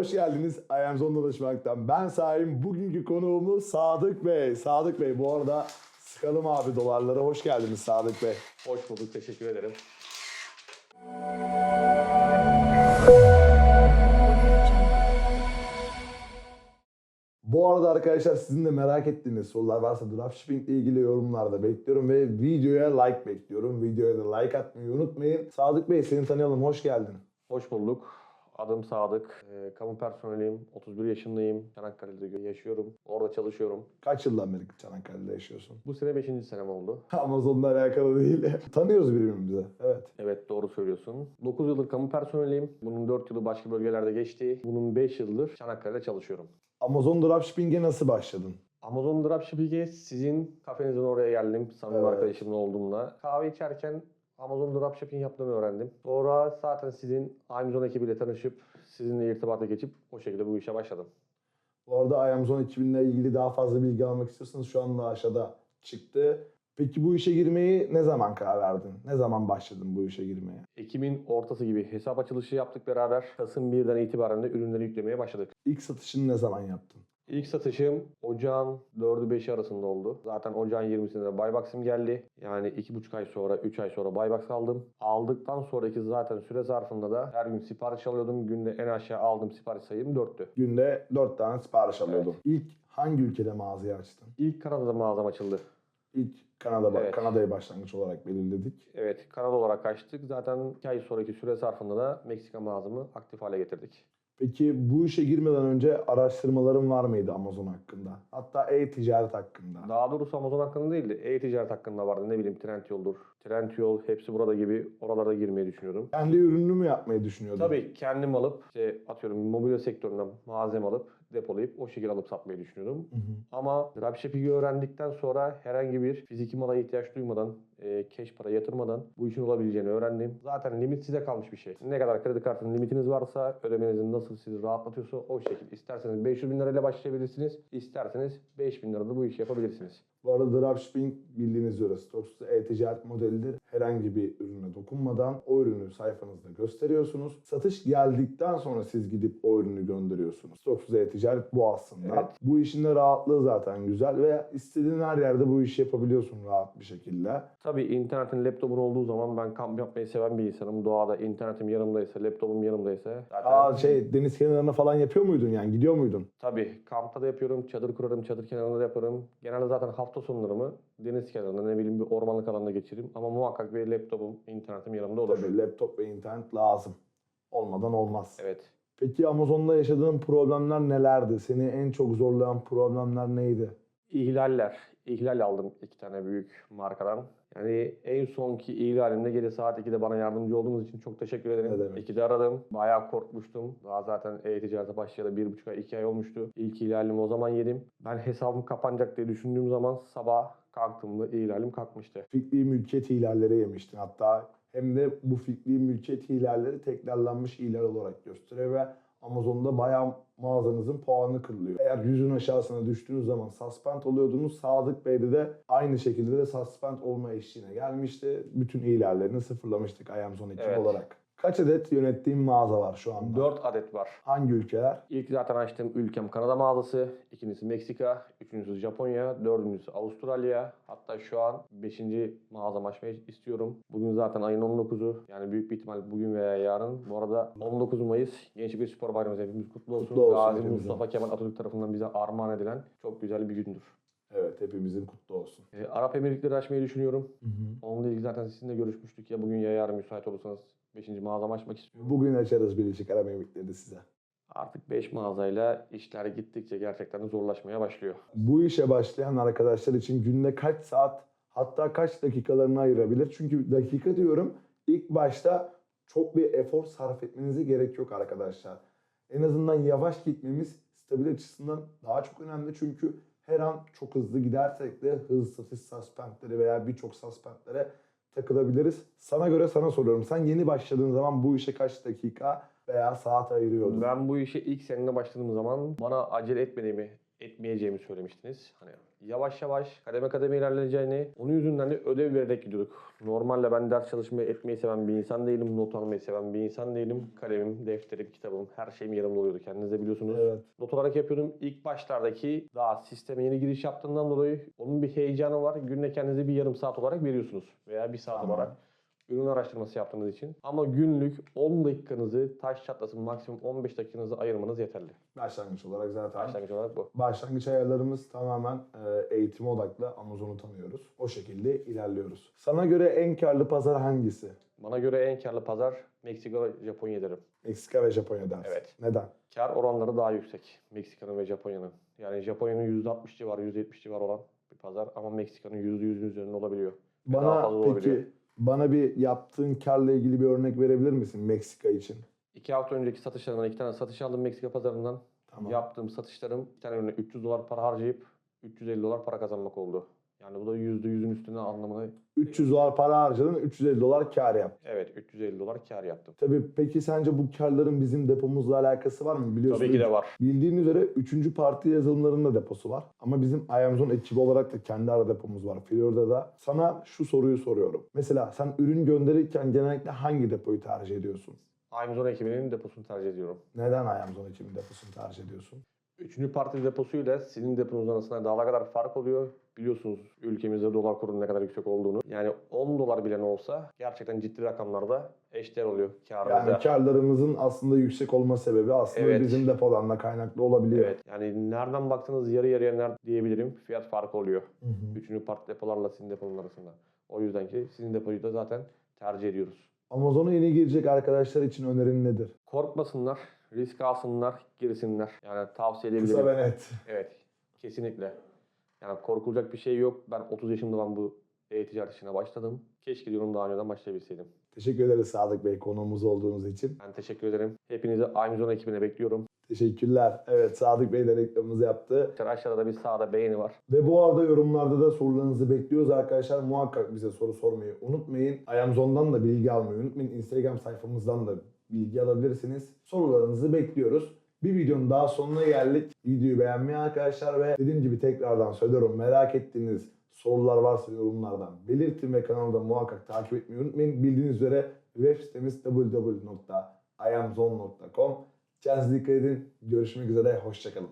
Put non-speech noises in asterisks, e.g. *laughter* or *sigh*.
Hoş geldiniz I Am Zone Danışmak'tan. Ben sahibim. Bugünkü konuğumuz Sadık Bey. Sadık Bey bu arada sıkalım abi dolarlara. Hoş geldiniz Sadık Bey. Hoş bulduk, teşekkür ederim. Bu arada arkadaşlar sizin de merak ettiğiniz sorular varsa dropshipping ile ilgili yorumlarda bekliyorum ve videoya like bekliyorum. Videoya da like atmayı unutmayın. Sadık Bey seni tanıyalım. Hoş geldin. Hoş bulduk. Adım Sadık. Ee, kamu personeliyim. 31 yaşındayım. Çanakkale'de yaşıyorum. Orada çalışıyorum. Kaç yıldan beri Çanakkale'de yaşıyorsun? Bu sene 5. senem oldu. *laughs* Amazon'la alakalı değil. *laughs* Tanıyoruz birbirimizi. Evet. Evet doğru söylüyorsun. 9 yıldır kamu personeliyim. Bunun 4 yılı başka bölgelerde geçti. Bunun 5 yıldır Çanakkale'de çalışıyorum. Amazon dropshipping'e nasıl başladın? Amazon Dropshipping'e sizin kafenizin oraya geldim. Samimi Evet. arkadaşımla olduğumda. Kahve içerken Amazon Dropshipping yaptığımı öğrendim. Sonra zaten sizin Amazon ekibiyle tanışıp sizinle irtibata geçip o şekilde bu işe başladım. Bu arada I Am Zone ekibinle ilgili daha fazla bilgi almak istiyorsanız şu anda aşağıda çıktı. Peki bu işe girmeyi ne zaman karar verdin? Ne zaman başladın bu işe girmeye? Ekim'in ortası gibi hesap açılışı yaptık beraber. Kasım 1'den itibaren de ürünleri yüklemeye başladık. İlk satışını ne zaman yaptın? İlk satışım ocağın 4'ü 5'i arasında oldu. Zaten ocağın 20'sinde Buybox'ım geldi. Yani 2,5 ay sonra, 3 ay sonra Buybox aldım. Aldıktan sonraki zaten süre zarfında da her gün sipariş alıyordum. Günde en aşağı aldığım sipariş sayım 4'tü. Günde 4 tane sipariş alıyordun. İlk hangi ülkede mağazayı açtın? İlk Kanada'da mağazam açıldı. İlk Kanada, Evet. Kanada'yı başlangıç olarak belirledik. Evet Kanada olarak açtık. Zaten 2 ay sonraki süre zarfında da Meksika mağazamı aktif hale getirdik. Peki bu işe girmeden önce araştırmaların var mıydı Amazon hakkında? Hatta e-ticaret hakkında. Daha doğrusu Amazon hakkında değil de e-ticaret hakkında vardı. Ne bileyim Trendyol'dur. Trendyol, hepsi burada gibi oralarda girmeyi düşünüyorum. Kendi ürününü mü yapmayı düşünüyordun? Tabii kendim alıp işte atıyorum mobilya sektöründen malzeme alıp depolayıp o şekilde alıp satmayı düşünüyordum. Hı hı. Ama dropshipping'i öğrendikten sonra herhangi bir fiziki mala ihtiyaç duymadan, e, cash para yatırmadan bu işin olabileceğini öğrendim. Zaten limit size kalmış bir şey. Ne kadar kredi kartının limitiniz varsa ödemenizin nasıl sizi rahatlatıyorsa o şekilde. İsterseniz 500 bin lirayla başlayabilirsiniz. isterseniz 5000 lirada bu işi yapabilirsiniz. Bu arada dropshipping bildiğiniz üzere stoksuz e-ticaret modelidir. Herhangi bir ürüne dokunmadan o ürünü sayfanızda gösteriyorsunuz. Satış geldikten sonra siz gidip o ürünü gönderiyorsunuz. Stoksuz e-ticaret bu aslında. Evet. Bu işin de rahatlığı zaten güzel ve istediğin her yerde bu işi yapabiliyorsun rahat bir şekilde. Tabii internetin laptopun olduğu zaman ben kamp yapmayı seven bir insanım. Doğada internetim yanımdaysa, laptopum yanımdaysa zaten Aa şey deniz kenarına falan yapıyor muydun yani gidiyor muydun? Tabii kampta da yapıyorum, çadır kurarım, çadır kenarında da yaparım. Genelde zaten hafta sonlarımı deniz kenarında ne bileyim bir ormanlık alanda geçiririm. Ama muhakkak bir laptopum, internetim yanımda olur. Tabii laptop ve internet lazım. Olmadan olmaz. Evet. Peki Amazon'da yaşadığın problemler nelerdi? Seni en çok zorlayan problemler neydi? İhlaller. İhlal aldım iki tane büyük markadan. Yani en sonki ihlalimde gece saat 2'de bana yardımcı olduğunuz için çok teşekkür ederim. Ne demek. 2'de aradım. Bayağı korkmuştum. Daha zaten e-ticarete başlayalı bir buçuk ay, iki ay olmuştu. İlk ihlalimi o zaman yedim. Ben hesabım kapanacak diye düşündüğüm zaman sabah kalktığımda ihlalim kalkmıştı. fikri mülkiyet ihlalleri yemiştin. Hatta hem de bu fikri mülkiyet ihlalleri tekrarlanmış ihlal olarak gösteriyor ve Amazon'da bayağı mağazanızın puanı kırılıyor. Eğer yüzün aşağısına düştüğünüz zaman suspend oluyordunuz. Sadık Bey'de de aynı şekilde de suspend olma eşiğine gelmişti. Bütün ihlallerini sıfırlamıştık I Am Zone ekip Evet. olarak. Kaç adet yönettiğim mağaza var şu anda? 4 adet var. Hangi ülkeler? İlk zaten açtığım ülkem Kanada mağazası, ikincisi Meksika, üçüncüsü Japonya, dördüncüsü Avustralya. Hatta şu an beşinci mağazam açmayı istiyorum. Bugün zaten ayın 19'u yani büyük bir ihtimal bugün veya yarın. Bu arada 19 Mayıs Gençlik ve Spor Bayramımız hepimiz kutlu olsun. Kutlu olsun Gazi. Mustafa Kemal Atatürk tarafından bize armağan edilen çok güzel bir gündür. Evet hepimizin kutlu olsun. Ee, Arap Emirlikleri açmayı düşünüyorum. Hı hı. Onunla ilgili zaten sizinle görüşmüştük ya bugün ya yarın müsait olursanız 5. mağazam açmak istiyorum. Bugün açarız Birleşik Arap Emirlikleri size. Artık 5 mağazayla işler gittikçe gerçekten zorlaşmaya başlıyor. bu işe başlayan arkadaşlar için günde kaç saat hatta kaç dakikalarını ayırabilir? Çünkü dakika diyorum ilk başta çok bir efor sarf etmenize gerek yok arkadaşlar. En azından yavaş gitmemiz stabil açısından daha çok önemli çünkü her an çok hızlı gidersek de hız satış suspendleri veya birçok suspendlere takılabiliriz. Sana göre sana soruyorum. Sen yeni başladığın zaman bu işe kaç dakika veya saat ayırıyordun? Ben bu işe ilk seninle başladığım zaman bana acele etmediğimi etmeyeceğimi söylemiştiniz. Hani yavaş yavaş kademe kademe ilerleyeceğini, onun yüzünden de ödev vererek gidiyorduk. Normalde ben ders çalışmayı etmeyi seven bir insan değilim, not almayı seven bir insan değilim. Kalemim, defterim, kitabım, her şeyim yanımda oluyordu. Kendiniz de biliyorsunuz. Evet. Not olarak yapıyordum. İlk başlardaki daha sisteme yeni giriş yaptığından dolayı onun bir heyecanı var. Günde kendinize bir yarım saat olarak veriyorsunuz. Veya bir saat Tamam. olarak. Ürün araştırması yaptığınız için. Ama günlük 10 dakikanızı taş çatlasın maksimum 15 dakikanızı ayırmanız yeterli. Başlangıç olarak zaten Başlangıç olarak bu. Başlangıç ayarlarımız tamamen e, eğitime odaklı. Amazon'u tanıyoruz. O şekilde ilerliyoruz. Sana göre en karlı pazar hangisi? Bana göre en karlı pazar Meksika ve Japonya derim. Meksika ve Japonya dersin. Evet. Neden? Kar oranları daha yüksek Meksika'nın ve Japonya'nın. Yani Japonya'nın %60 civarı, %70 civarı olan bir pazar ama Meksika'nın %100'ün üzerinde olabiliyor. Bana fazla olabiliyor. Bana bir yaptığın karla ilgili bir örnek verebilir misin Meksika için? İki hafta önceki satışlarımdan iki tane satış aldım Meksika pazarından. Tamam. Yaptığım satışlarım bir tane ürüne 300 dolar para harcayıp 350 dolar para kazanmak oldu. Yani bu da %100'ün üstüne anlamına 300 dolar para harcadın, 350 dolar kar yap. evet 350 dolar kar yaptım. Tabii peki sence bu karların bizim depomuzla alakası var mı? Biliyorsun Tabii ki de var. Bildiğin üzere 3. parti yazılımlarının da deposu var. Ama bizim Amazon ekibi olarak da kendi ara depomuz var Florida'da. Sana şu soruyu soruyorum. Mesela sen ürün gönderirken genellikle hangi depoyu tercih ediyorsun? Amazon ekibinin deposunu tercih ediyorum. Neden Amazon ekibinin deposunu tercih ediyorsun? Üçüncü parti deposuyla sizin deponuz arasında dağlar kadar fark oluyor. Biliyorsunuz ülkemizde dolar kurunun ne kadar yüksek olduğunu. Yani 10 dolar bile ne olsa gerçekten ciddi rakamlarda eşdeğer oluyor karınıza. Yani karlarımızın aslında yüksek olma sebebi aslında Evet. bizim depodan da kaynaklı olabiliyor. Evet yani nereden baksanız yarı yarıya nerede diyebilirim fiyat farkı oluyor. Hı hı. Üçüncü parti depolarla sizin deponun arasında. O yüzden ki sizin depoyu da zaten tercih ediyoruz. Amazon'a yeni girecek arkadaşlar için önerin nedir? Korkmasınlar, risk alsınlar, girsinler. Yani tavsiye edebilirim. Kısa ve net. Evet, kesinlikle. Yani korkulacak bir şey yok. Ben 30 yaşımda ben bu e-ticaret işine başladım. Keşke diyorum daha önceden başlayabilseydim. Teşekkür ederiz Sadık Bey konuğumuz olduğunuz için. Ben teşekkür ederim. Hepinizi Amazon ekibine bekliyorum. Teşekkürler. Evet Sadık Bey de reklamımızı yaptı. Aşağıda da bir sağda beğeni var. Ve bu arada yorumlarda da sorularınızı bekliyoruz arkadaşlar. Muhakkak bize soru sormayı unutmayın. Amazon'dan da bilgi almayı unutmayın. Instagram sayfamızdan da bilgi alabilirsiniz. Sorularınızı bekliyoruz. Bir videonun daha sonuna geldik. Videoyu beğenmeyi arkadaşlar ve dediğim gibi tekrardan söylüyorum merak ettiğiniz sorular varsa yorumlardan belirtin ve kanalda muhakkak takip etmeyi unutmayın. Bildiğiniz üzere web sitemiz www.iamzone.com Kendinize dikkat edin. Görüşmek üzere. Hoşçakalın.